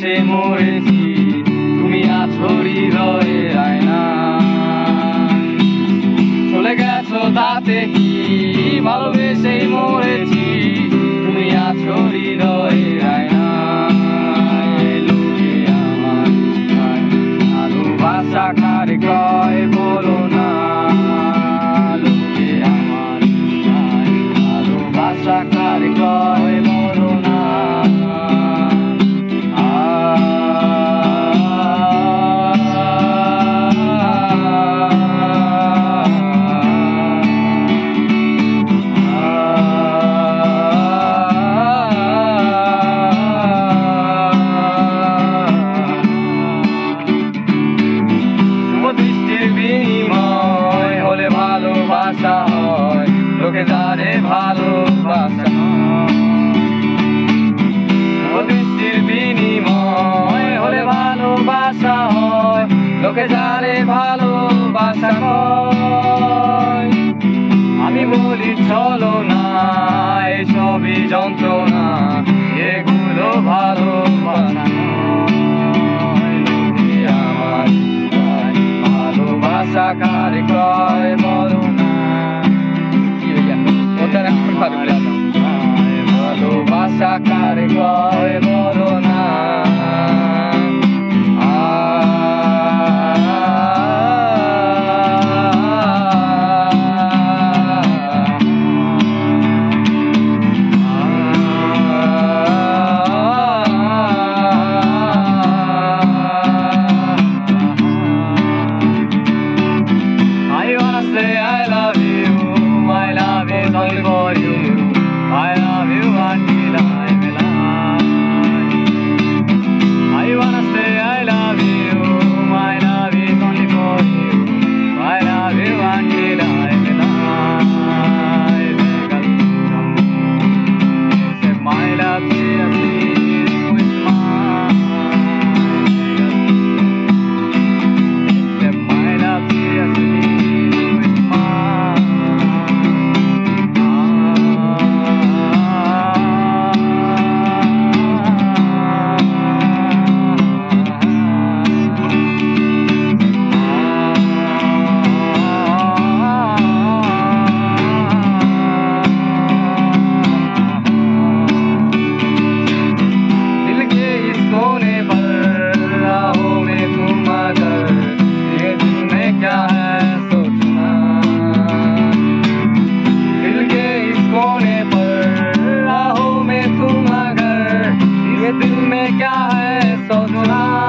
সে মরেছি, তুমি আছো হৃদয়ে আয়না চলে গেছো তাতে কি ভালোবেসে মরেছি, তুমি আছো হৃদয়ে আয়না ভালোবাসা বিনিময় ভালোবাসা আমি বলি চলো না এসবই যন্ত্র sacar el huevo तुम में क्या है सोचना